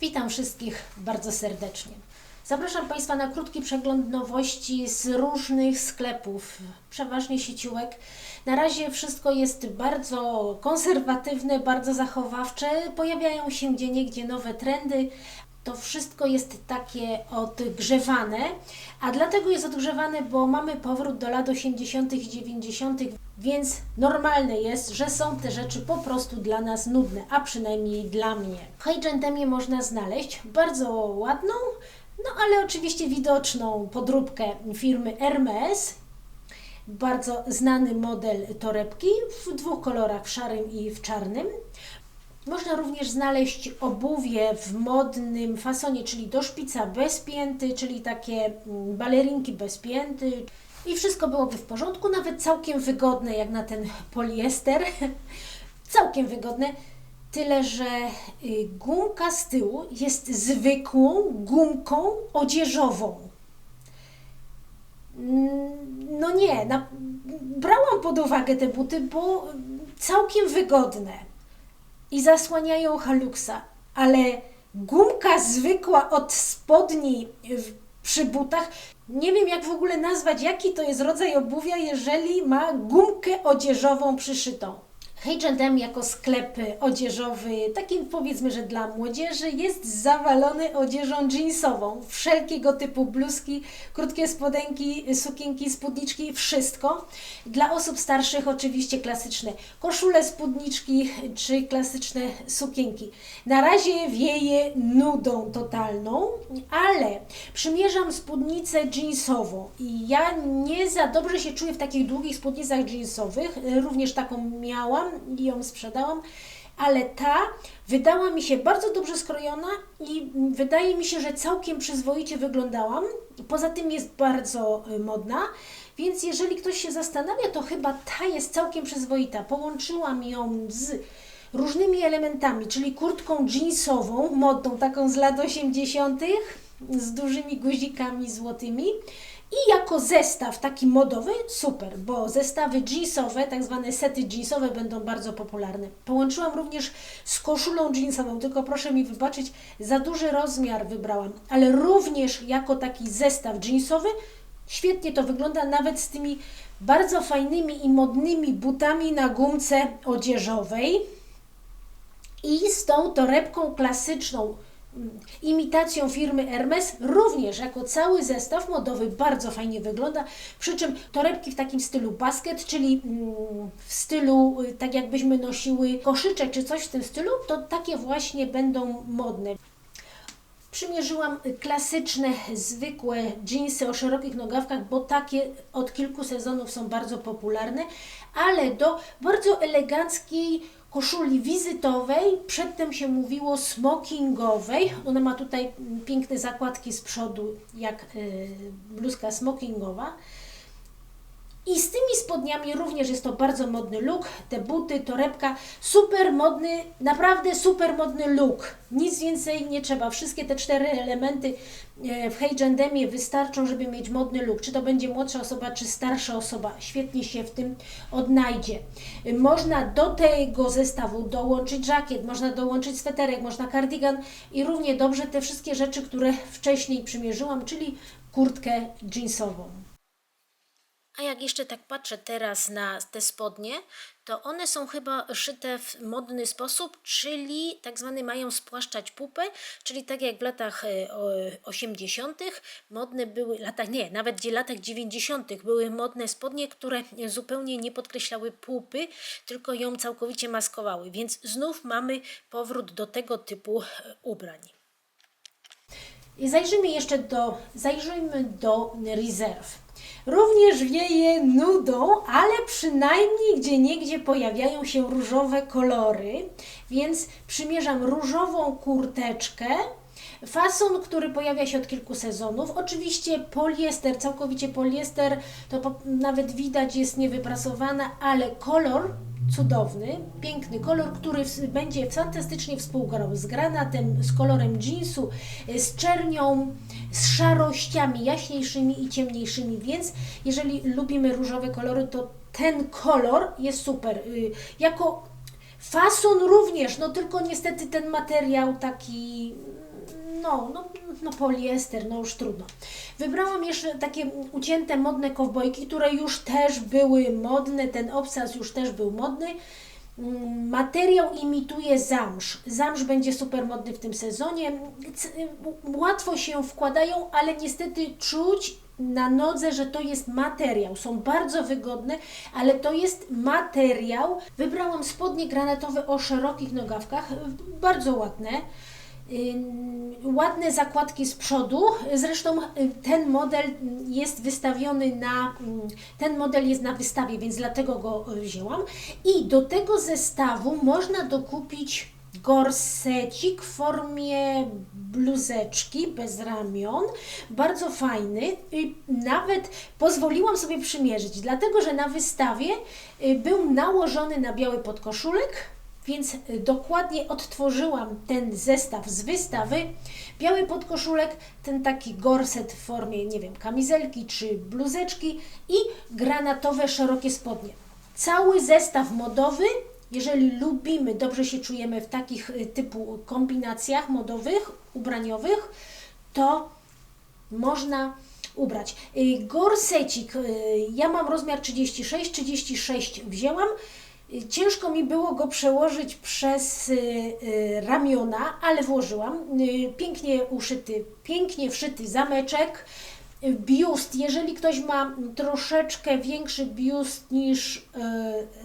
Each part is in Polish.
Witam wszystkich bardzo serdecznie. Zapraszam Państwa na krótki przegląd nowości z różnych sklepów, przeważnie sieciówek. Na razie wszystko jest bardzo konserwatywne, bardzo zachowawcze. Pojawiają się gdzieniegdzie nowe trendy. To wszystko jest takie odgrzewane, a dlatego jest odgrzewane, bo mamy powrót do lat 80. i 90., więc normalne jest, że są te rzeczy po prostu dla nas nudne, a przynajmniej dla mnie. W H&M można znaleźć bardzo ładną, no ale oczywiście widoczną podróbkę firmy Hermes, bardzo znany model torebki w dwóch kolorach, w szarym i w czarnym. Można również znaleźć obuwie w modnym fasonie, czyli do szpica bez pięty, czyli takie mm, balerinki bez pięty. I wszystko byłoby w porządku, nawet całkiem wygodne jak na ten poliester. całkiem wygodne. Tyle, że y, gumka z tyłu jest zwykłą gumką odzieżową. Mm, No nie, na, brałam pod uwagę te buty, bo całkiem wygodne i zasłaniają haluksa, ale gumka zwykła od spodni przy butach, nie wiem jak w ogóle nazwać, jaki to jest rodzaj obuwia, jeżeli ma gumkę odzieżową przyszytą. H&M jako sklep odzieżowy, taki powiedzmy, że dla młodzieży, jest zawalony odzieżą jeansową. Wszelkiego typu bluzki, krótkie spodenki, sukienki, spódniczki, wszystko. Dla osób starszych oczywiście klasyczne koszule, spódniczki czy klasyczne sukienki. Na razie wieje nudą totalną, ale przymierzam spódnicę jeansową i ja nie za dobrze się czuję w takich długich spódnicach jeansowych. Również taką miałam i ją sprzedałam, ale ta wydała mi się bardzo dobrze skrojona i wydaje mi się, że całkiem przyzwoicie wyglądałam. Poza tym jest bardzo y, modna, więc jeżeli ktoś się zastanawia, to chyba ta jest całkiem przyzwoita. Połączyłam ją z różnymi elementami, czyli kurtką jeansową, modną, taką z lat 80., z dużymi guzikami złotymi. I jako zestaw taki modowy, super, bo zestawy jeansowe, tak zwane sety jeansowe będą bardzo popularne. Połączyłam również z koszulą jeansową, tylko proszę mi wybaczyć, za duży rozmiar wybrałam, ale również jako taki zestaw jeansowy świetnie to wygląda, nawet z tymi bardzo fajnymi i modnymi butami na gumce odzieżowej i z tą torebką klasyczną, imitacją firmy Hermes, również jako cały zestaw modowy bardzo fajnie wygląda. Przy czym torebki w takim stylu basket, czyli mm, w stylu y, tak jakbyśmy nosiły koszyczek czy coś w tym stylu, to takie właśnie będą modne. Przymierzyłam klasyczne, zwykłe jeansy o szerokich nogawkach, bo takie od kilku sezonów są bardzo popularne, ale do bardzo eleganckiej koszuli wizytowej, przedtem się mówiło smokingowej. Ona ma tutaj piękne zakładki z przodu, jak y, bluzka smokingowa. I z tymi spodniami również jest to bardzo modny look. Te buty, torebka, super modny, naprawdę super modny look. Nic więcej nie trzeba. Wszystkie te cztery elementy e, w H&Mie wystarczą, żeby mieć modny look. Czy to będzie młodsza osoba, czy starsza osoba. Świetnie się w tym odnajdzie. Można do tego zestawu dołączyć żakiet, można dołączyć sweterek, można kardigan i równie dobrze te wszystkie rzeczy, które wcześniej przymierzyłam, czyli kurtkę jeansową. A jak jeszcze tak patrzę teraz na te spodnie, to one są chyba szyte w modny sposób, czyli tak zwany mają spłaszczać pupę, czyli tak jak w latach e, o- 80. modne były, nie, nawet gdzie latach 90. były modne spodnie, które zupełnie nie podkreślały pupy, tylko ją całkowicie maskowały, więc znów mamy powrót do tego typu e, ubrań. I zajrzyjmy jeszcze do, zajrzyjmy do rezerw. Również wieje nudą, ale przynajmniej gdzie niegdzie pojawiają się różowe kolory, więc przymierzam różową kurteczkę. Fason, który pojawia się od kilku sezonów. Oczywiście poliester, całkowicie poliester, to po, nawet widać jest niewyprasowana, ale kolor cudowny, piękny kolor, który będzie fantastycznie współgrał z granatem, z kolorem jeansu, y, z czernią, z szarościami jaśniejszymi i ciemniejszymi, więc jeżeli lubimy różowe kolory, to ten kolor jest super. Y, Jako fason również, no tylko niestety ten materiał taki no, no, no poliester, no już trudno. Wybrałam jeszcze takie ucięte modne kowbojki, które już też były modne, ten obsaz już też był modny. Mm, Materiał imituje zamsz. Zamsz będzie super modny w tym sezonie. C- Łatwo się wkładają, ale niestety czuć na nodze, że to jest materiał. Są bardzo wygodne, ale to jest materiał. Wybrałam spodnie granatowe o szerokich nogawkach, bardzo ładne. Ładne zakładki z przodu. Zresztą y, ten model jest wystawiony na. ym, Ten model jest na wystawie, więc dlatego go y, wzięłam. I do tego zestawu można dokupić gorsecik w formie bluzeczki bez ramion, bardzo fajny. I Nawet pozwoliłam sobie przymierzyć, dlatego że na wystawie y, był nałożony na biały podkoszulek, więc y, dokładnie odtworzyłam ten zestaw z wystawy. Biały podkoszulek, ten taki gorset w formie, nie wiem, kamizelki czy bluzeczki i granatowe szerokie spodnie. Cały zestaw modowy, jeżeli lubimy, dobrze się czujemy w takich y, typu kombinacjach modowych, ubraniowych, to można ubrać. Y, Gorsecik, ja mam rozmiar 36, 36 wzięłam. Ciężko mi było go przełożyć przez y, y, ramiona, ale włożyłam. Y, Pięknie uszyty, pięknie wszyty zameczek. Biust, jeżeli ktoś ma troszeczkę większy biust niż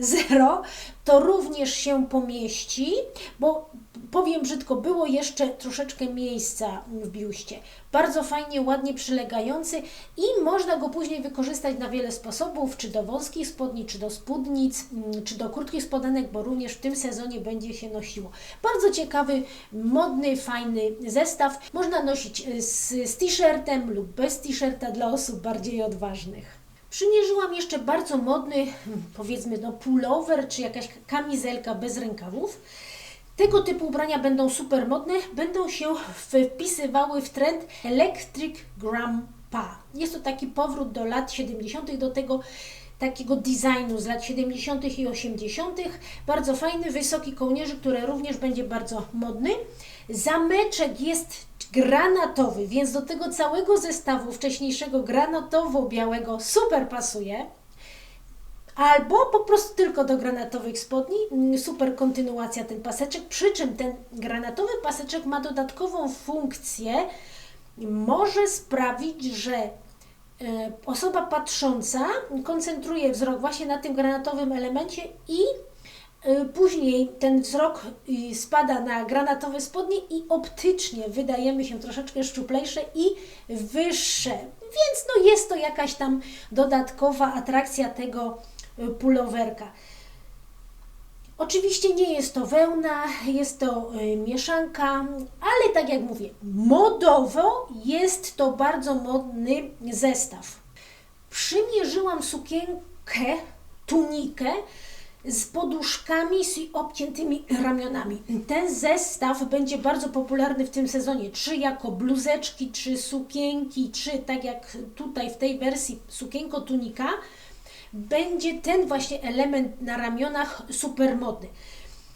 zero, to również się pomieści, bo powiem brzydko, było jeszcze troszeczkę miejsca w biuście. Bardzo fajnie, ładnie przylegający i można go później wykorzystać na wiele sposobów, czy do wąskich spodni, czy do spódnic, mm, czy do krótkich spodenek, bo również w tym sezonie będzie się nosiło. Bardzo ciekawy, modny, fajny zestaw. Można nosić z, z t-shirtem lub bez t-shirta dla osób bardziej odważnych. Przymierzyłam jeszcze bardzo modny, powiedzmy, no pullover czy jakaś kamizelka bez rękawów. Tego typu ubrania będą super modne, będą się wpisywały w trend Electric Grandpa. Jest to taki powrót do lat 70., do tego takiego designu z lat 70. i 80. Bardzo fajny, wysoki kołnierzyk, który również będzie bardzo modny. Zameczek jest granatowy, więc do tego całego zestawu wcześniejszego granatowo-białego super pasuje. Albo po prostu tylko do granatowych spodni. Mm, Super kontynuacja ten paseczek. Przy czym ten granatowy paseczek ma dodatkową funkcję. Może sprawić, że osoba patrząca koncentruje wzrok właśnie na tym granatowym elemencie i e, później ten wzrok spada na granatowe spodnie i optycznie wydajemy się troszeczkę szczuplejsze i wyższe. Więc no jest to jakaś tam dodatkowa atrakcja tego y, pulowerka. Oczywiście nie jest to wełna, jest to y, mieszanka, ale tak jak mówię, modowo jest to bardzo modny zestaw. Przymierzyłam sukienkę, tunikę z poduszkami z obciętymi ramionami. Ten zestaw będzie bardzo popularny w tym sezonie, czy jako bluzeczki, czy sukienki, czy tak jak tutaj w tej wersji sukienko tunika, będzie ten właśnie element na ramionach super modny.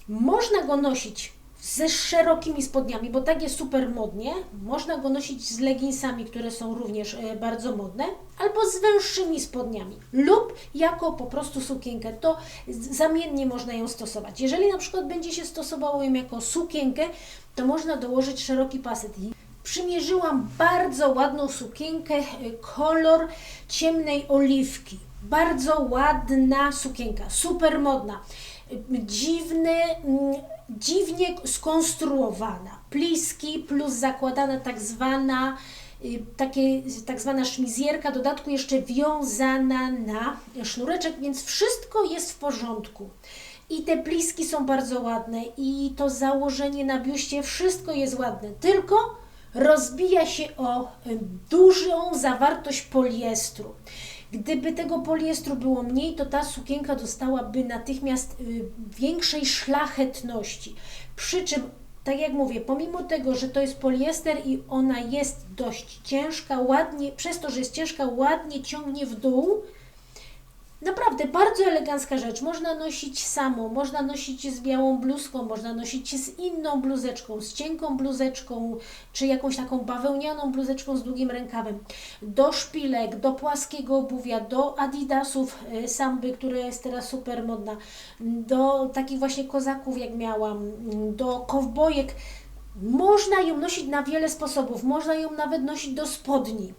Można go nosić ze szerokimi spodniami, bo tak jest super modnie. Można go nosić z leginsami, które są również e, bardzo modne, albo z węższymi spodniami, lub jako po prostu sukienkę. To zamiennie można ją stosować. Jeżeli na przykład będzie się stosowało ją jako sukienkę, to można dołożyć szeroki paset. Przymierzyłam bardzo ładną sukienkę, e, kolor ciemnej oliwki. Bardzo ładna sukienka, super modna. Dziwny, mm, dziwnie skonstruowana. Pliski plus zakładana tak zwana y, takie, tak zwana szmizjerka, dodatku jeszcze wiązana na sznureczek, więc wszystko jest w porządku. I te pliski są bardzo ładne, i to założenie na biuście, wszystko jest ładne, tylko rozbija się o y, dużą zawartość poliestru. Gdyby tego poliestru było mniej, to ta sukienka dostałaby natychmiast y, większej szlachetności. Przy czym, tak jak mówię, pomimo tego, że to jest poliester i ona jest dość ciężka, ładnie, przez to, że jest ciężka, ładnie ciągnie w dół, Naprawdę bardzo elegancka rzecz. Można nosić samo, można nosić z białą bluzką, można nosić z inną bluzeczką, z cienką bluzeczką, czy jakąś taką bawełnianą bluzeczką z długim rękawem. Do szpilek, do płaskiego obuwia, do adidasów y, samby, która jest teraz super modna, do takich właśnie kozaków jak miałam, do kowbojek. Można ją nosić na wiele sposobów. Można ją nawet nosić do spodni.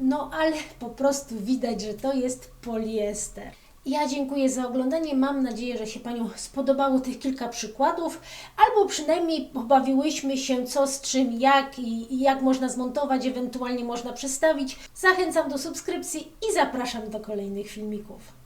No ale po prostu widać, że to jest poliester. Ja dziękuję za oglądanie. Mam nadzieję, że się Panią spodobało tych kilka przykładów, albo przynajmniej pobawiłyśmy się co z czym, jak i, jak można zmontować, ewentualnie można przestawić. Zachęcam do subskrypcji i zapraszam do kolejnych filmików.